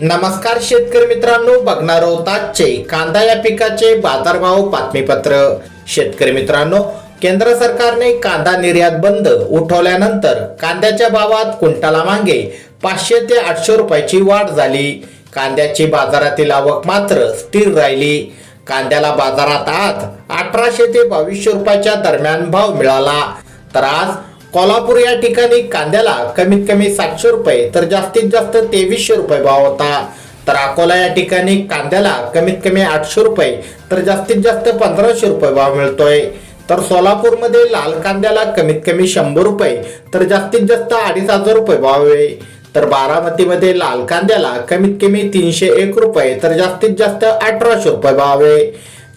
नमस्कार शेतकरी मित्रांनो बघणार आहोत आजचे कांदा या पिकाचे बाजारभाव बातमीपत्र. शेतकरी मित्रांनो केंद्र सरकारने कांदा निर्यात बंद उठवल्यानंतर कांद्याच्या भावात क्विंटाला मागे पाचशे ते आठशे रुपयाची वाढ झाली. कांद्याची बाजारातील आवक मात्र स्थिर राहिली. कांद्याला बाजारात आज अठराशे ते बावीसशे रुपयाच्या दरम्यान भाव मिळाला. तर आज कोल्हापूर या ठिकाणी कांद्याला कमीत कमी सातशे रुपये तर जास्तीत जास्त तेवीसशे रुपये भाव होता. तर अकोला या ठिकाणी कांद्याला कमीत कमी आठशे रुपये तर जास्तीत जास्त पंधराशे रुपये भाव मिळतोय. तर सोलापूरमध्ये लाल कांद्याला कमीत कमी शंभर रुपये तर जास्तीत जास्त अडीच हजार रुपये भाव आहे. तर बारामतीमध्ये लाल कांद्याला कमीत कमी तीनशे एक रुपये तर जास्तीत जास्त अठराशे रुपये भाव आहे.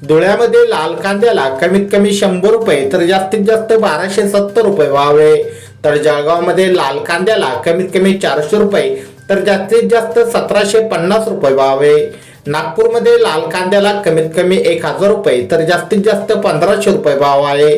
धुळ्यामध्ये लाल कांद्याला कमीत कमी शंभर रुपये तर जास्तीत जास्त बाराशे सत्तर रुपये व्हावे. तर जळगावमध्ये लाल कांद्याला कमीत कमी चारशे रुपये तर जास्तीत जास्त सतराशे पन्नास रुपये व्हावे. नागपूरमध्ये लाल कांद्याला कमीत कमी एक हजार रुपये तर जास्तीत जास्त पंधराशे रुपये भाव आहे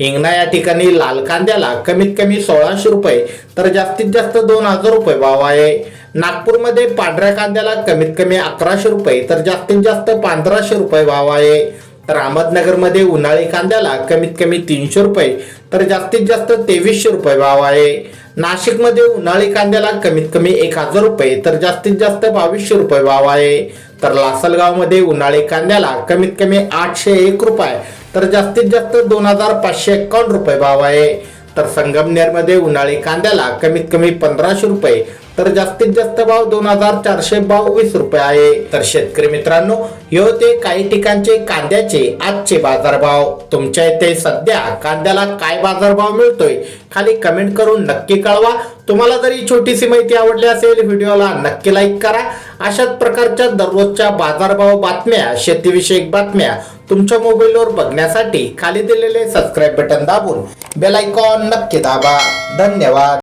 हिंगणा या ठिकाणी लाल कांद्याला कमीत कमी सोळाशे रुपये तर जास्तीत जास्त दोन हजार रुपये भाव आहे नागपूरमध्ये पांढऱ्या कांद्याला कमीत कमी अकराशे रुपये तर जास्तीत जास्त पंधराशे रुपये भाव आहे. तर अहमदनगरमध्ये उन्हाळी कांद्याला कमीत कमी तीनशे रुपये तर जास्तीत जास्त तेवीसशे रुपये भाव आहे. नाशिकमध्ये उन्हाळी कांद्याला कमीत कमी एक हजार रुपये तर जास्तीत जास्त बावीसशे रुपये भाव आहे. तर लासलगावमध्ये उन्हाळी कांद्याला कमीत कमी आठशे एक रुपये तर जास्तीत जास्त दोन हजार पाचशे एकावन्न रुपये भाव आहे. तर संगमनेरमध्ये उन्हाळी कांद्याला कमीत कमी पंधराशे रुपये तर जास्तीत जास्त भाव दोन हजार चारशे बावीस रुपये आहे. तर शेतकरी मित्रांनो हे होते काही ठिकाणचे कांद्याचे आजचे बाजारभाव. तुमच्या इथे सध्या कांद्याला काय बाजारभाव मिळतोय खाली कमेंट करून नक्की कळवा. तुम्हाला जर ही छोटीशी माहिती आवडली असेल व्हिडिओला नक्की लाईक करा. अशाच प्रकारच्या दररोजच्या बाजारभाव बातम्या शेतीविषयक बातम्या तुमच्या मोबाईलवर बघण्यासाठी खाली दिलेले सबस्क्राईब बटन दाबून बेल आयकॉन नक्की दाबा. धन्यवाद.